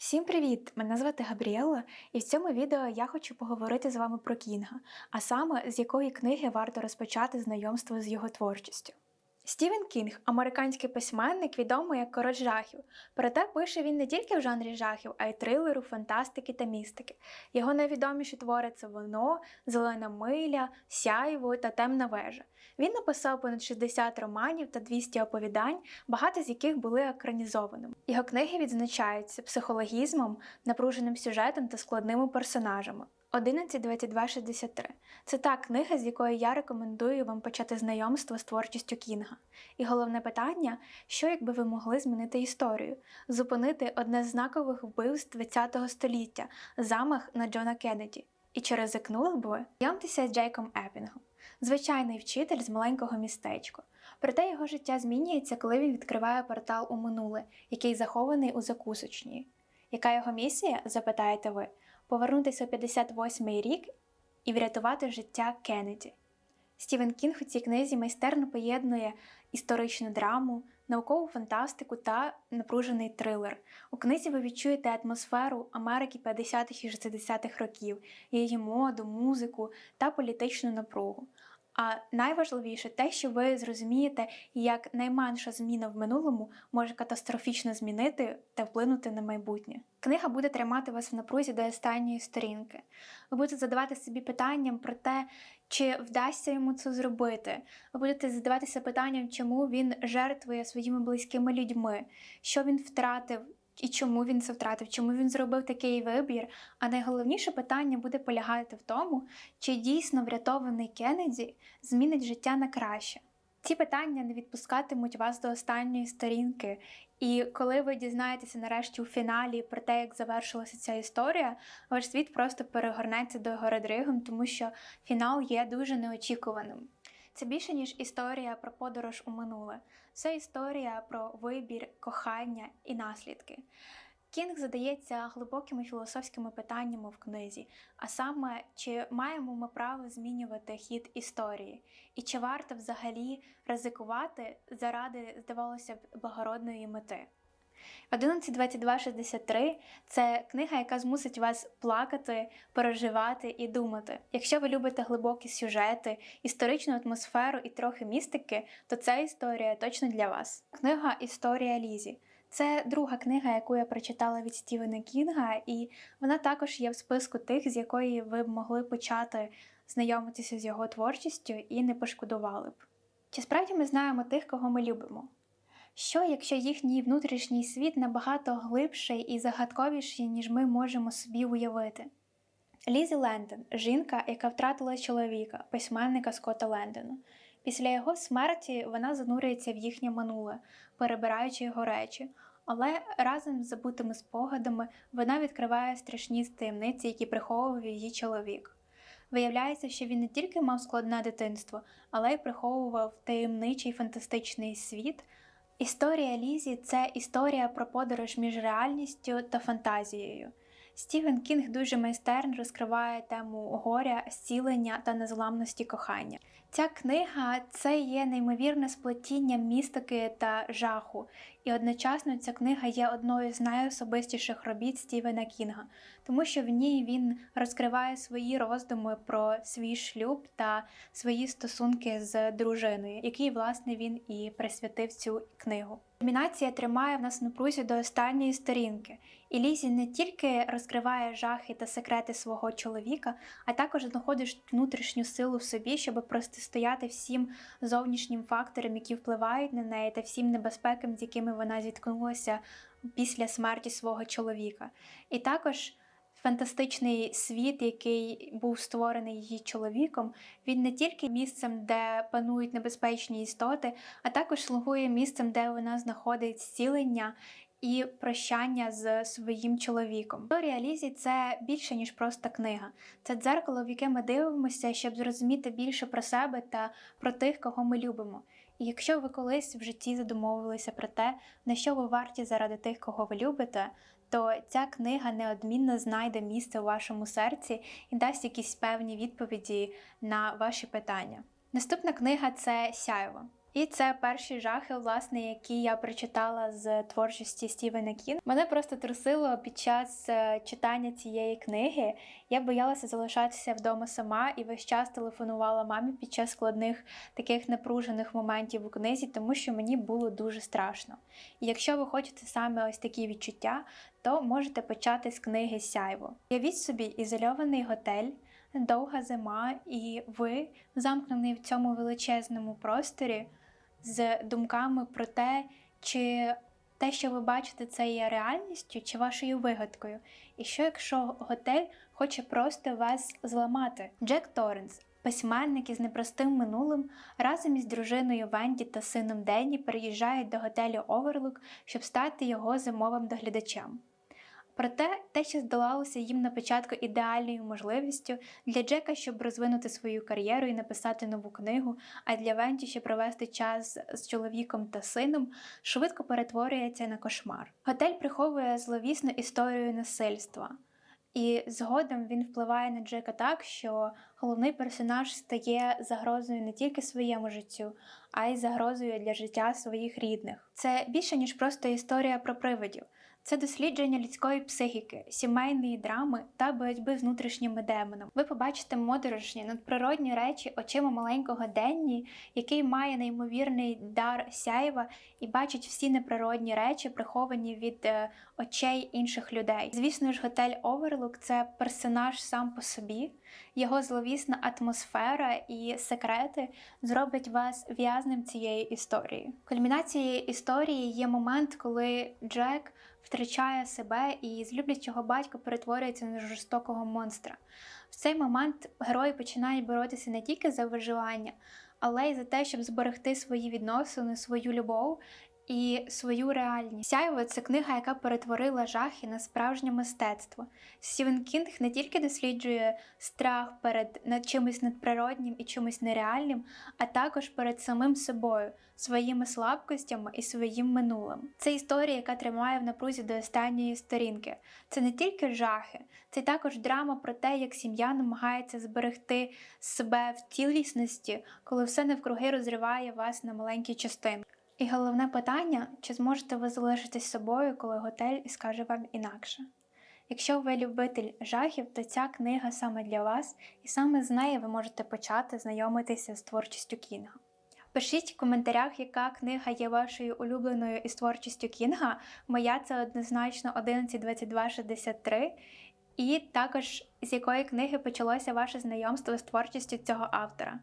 Всім привіт! Мене звати Габріела, і в цьому відео я хочу поговорити з вами про Кінга, а саме з якої книги варто розпочати знайомство з його творчістю. Стівен Кінг американський письменник, відомий як король жахів. Проте пише він не тільки в жанрі жахів, а й трилеру, фантастики та містики. Його найвідоміші твори це Воно, Зелена миля, Сяйво та Темна вежа. Він написав понад 60 романів та 200 оповідань, багато з яких були екранізованими. Його книги відзначаються психологізмом, напруженим сюжетом та складними персонажами. 11.22.63 – це та книга, з якої я рекомендую вам почати знайомство з творчістю Кінга. І головне питання: що якби ви могли змінити історію, зупинити одне з знакових вбивств ХХ століття замах на Джона Кеннеді. І чи ризикнули б ви? Знайомтеся з Джейком Епінгом, звичайний вчитель з маленького містечка. Проте його життя змінюється, коли він відкриває портал у минуле, який захований у закусочній. Яка його місія? запитаєте ви повернутися у 58-й рік і врятувати життя Кеннеді. Стівен Кінг у цій книзі майстерно поєднує історичну драму, наукову фантастику та напружений трилер. У книзі ви відчуєте атмосферу Америки 50-х і 60-х років, її моду, музику та політичну напругу. А найважливіше те, що ви зрозумієте, як найменша зміна в минулому може катастрофічно змінити та вплинути на майбутнє. Книга буде тримати вас в напрузі до останньої сторінки. Ви будете задавати собі питанням про те, чи вдасться йому це зробити. Ви будете задаватися питанням, чому він жертвує своїми близькими людьми, що він втратив. І чому він це втратив, чому він зробив такий вибір? А найголовніше питання буде полягати в тому, чи дійсно врятований Кеннеді змінить життя на краще. Ці питання не відпускатимуть вас до останньої сторінки, і коли ви дізнаєтеся нарешті у фіналі про те, як завершилася ця історія, ваш світ просто перегорнеться до гори дригом, тому що фінал є дуже неочікуваним. Це більше ніж історія про подорож у минуле. Це історія про вибір, кохання і наслідки. Кінг задається глибокими філософськими питаннями в книзі, а саме, чи маємо ми право змінювати хід історії, і чи варто взагалі ризикувати заради, здавалося б, благородної мети. 11.22.63 – це книга, яка змусить вас плакати, переживати і думати. Якщо ви любите глибокі сюжети, історичну атмосферу і трохи містики, то ця історія точно для вас. Книга Історія Лізі. Це друга книга, яку я прочитала від Стівена Кінга, і вона також є в списку тих, з якої ви б могли почати знайомитися з його творчістю і не пошкодували б. Чи справді ми знаємо тих, кого ми любимо? Що, якщо їхній внутрішній світ набагато глибший і загадковіший, ніж ми можемо собі уявити? Лізі Лендон жінка, яка втратила чоловіка, письменника Скотта Лендона. Після його смерті вона занурюється в їхнє минуле, перебираючи його речі, але разом з забутими спогадами вона відкриває страшні таємниці, які приховував її чоловік. Виявляється, що він не тільки мав складне дитинство, але й приховував таємничий фантастичний світ. Історія Лізі це історія про подорож між реальністю та фантазією. Стівен Кінг дуже майстерно розкриває тему горя, зцілення та незламності кохання. Ця книга це є неймовірне сплетіння містики та жаху, і одночасно ця книга є одною з найособистіших робіт Стівена Кінга, тому що в ній він розкриває свої роздуми про свій шлюб та свої стосунки з дружиною, який, власне, він і присвятив цю книгу. Домінація тримає в нас напрузі до останньої сторінки, і Лізі не тільки розкриває жахи та секрети свого чоловіка, а також знаходить внутрішню силу в собі, щоб протистояти всім зовнішнім факторам, які впливають на неї, та всім небезпекам, з якими вона зіткнулася після смерті свого чоловіка. І також. Фантастичний світ, який був створений її чоловіком, він не тільки місцем, де панують небезпечні істоти, а також слугує місцем, де вона знаходить зцілення і прощання з своїм чоловіком. Історія Лізі це більше ніж просто книга. Це дзеркало, в яке ми дивимося, щоб зрозуміти більше про себе та про тих, кого ми любимо. І якщо ви колись в житті задумовилися про те, на що ви варті заради тих, кого ви любите, то ця книга неодмінно знайде місце у вашому серці і дасть якісь певні відповіді на ваші питання. Наступна книга це Сяйво. І це перші жахи, власне, які я прочитала з творчості Стівена Кінга. Мене просто трусило під час е, читання цієї книги. Я боялася залишатися вдома сама і весь час телефонувала мамі під час складних таких напружених моментів у книзі, тому що мені було дуже страшно. І якщо ви хочете саме ось такі відчуття, то можете почати з книги Сяйво. Явіть собі ізольований готель. Довга зима, і ви замкнений в цьому величезному просторі з думками про те, чи те, що ви бачите, це є реальністю чи вашою вигадкою. І що якщо готель хоче просто вас зламати? Джек Торренс, письменник із непростим минулим, разом із дружиною Венді та сином Денні переїжджають до готелю Оверлук, щоб стати його зимовим доглядачем. Проте те, що здавалося їм на початку ідеальною можливістю для Джека, щоб розвинути свою кар'єру і написати нову книгу, а для Венті, щоб провести час з чоловіком та сином, швидко перетворюється на кошмар. Готель приховує зловісну історію насильства. І згодом він впливає на Джека так, що головний персонаж стає загрозою не тільки своєму життю, а й загрозою для життя своїх рідних. Це більше ніж просто історія про привидів. Це дослідження людської психіки, сімейної драми та боротьби з внутрішніми демонами. Ви побачите моторошні надприродні речі очима маленького Денні, який має неймовірний дар сяєва і бачить всі неприродні речі, приховані від е, очей інших людей. Звісно ж, готель Оверлук це персонаж сам по собі. Його зловісна атмосфера і секрети зроблять вас в'язним цієї історії. Кульмінацією історії є момент, коли Джек втрачає себе і з люблячого батька перетворюється на жорстокого монстра. В цей момент герої починають боротися не тільки за виживання, але й за те, щоб зберегти свої відносини, свою любов. І свою реальність. Сяйво це книга, яка перетворила жахи на справжнє мистецтво. Стівен Кінг не тільки досліджує страх перед над чимось надприроднім і чимось нереальним, а також перед самим собою, своїми слабкостями і своїм минулим. Це історія, яка тримає в напрузі до останньої сторінки. Це не тільки жахи, це також драма про те, як сім'я намагається зберегти себе в цілісності, коли все навкруги розриває вас на маленькі частинки. І головне питання, чи зможете ви залишитись собою, коли готель скаже вам інакше. Якщо ви любитель жахів, то ця книга саме для вас, і саме з неї ви можете почати знайомитися з творчістю Кінга. Пишіть в коментарях, яка книга є вашою улюбленою із творчістю Кінга. Моя це однозначно 112263. І також з якої книги почалося ваше знайомство з творчістю цього автора.